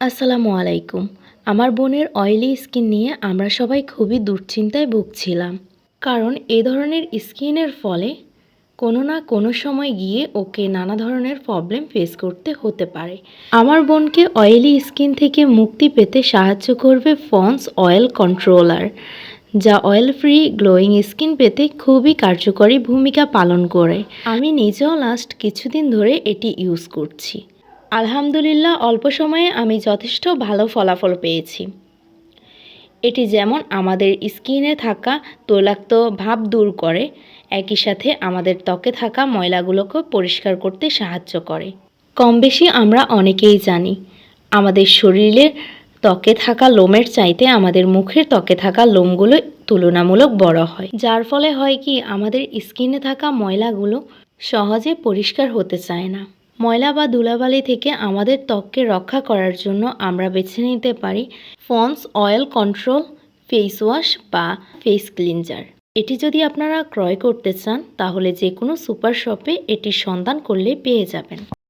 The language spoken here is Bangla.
আসসালামু আলাইকুম। আমার বোনের অয়েলি স্কিন নিয়ে আমরা সবাই খুবই দুশ্চিন্তায় ভুগছিলাম। কারণ এ ধরনের স্কিনের ফলে কোনো না কোনো সময় গিয়ে ওকে নানা ধরনের প্রবলেম ফেস করতে হতে পারে। আমার বোনকে অয়েলি স্কিন থেকে মুক্তি পেতে সাহায্য করবে ফন্স অয়েল কন্ট্রোলার যা অয়েল ফ্রি গ্লোয়িং স্কিন পেতে খুবই কার্যকরী ভূমিকা পালন করে। আমি নিজেও লাস্ট কিছুদিন ধরে এটি ইউজ করছি। আলহামদুলিল্লাহ, অল্প সময়ে আমি যথেষ্ট ভালো ফলাফল পেয়েছি। এটি যেমন আমাদের স্কিনে থাকা তৈলাক্ত ভাব দূর করে, একই সাথে আমাদের ত্বকে থাকা ময়লাগুলোকে পরিষ্কার করতে সাহায্য করে। কম বেশি আমরা অনেকেই জানি, আমাদের শরীরের ত্বকে থাকা লোমের চাইতে আমাদের মুখের ত্বকে থাকা লোমগুলো তুলনামূলক বড় হয়। যার ফলে হয় কি, আমাদের স্কিনে থাকা ময়লাগুলো সহজে পরিষ্কার হতে চায় না। ময়লা বা ধুলাবালি থেকে আমাদের ত্বককে রক্ষা করার জন্য আমরা বেছে নিতে পারি Pond's oil control, face wash বা ফেস ক্লিনজার। এটি যদি আপনারা ক্রয় করতে চান, তাহলে যে কোনো সুপার শপে এটির সন্ধান করলে পেয়ে যাবেন।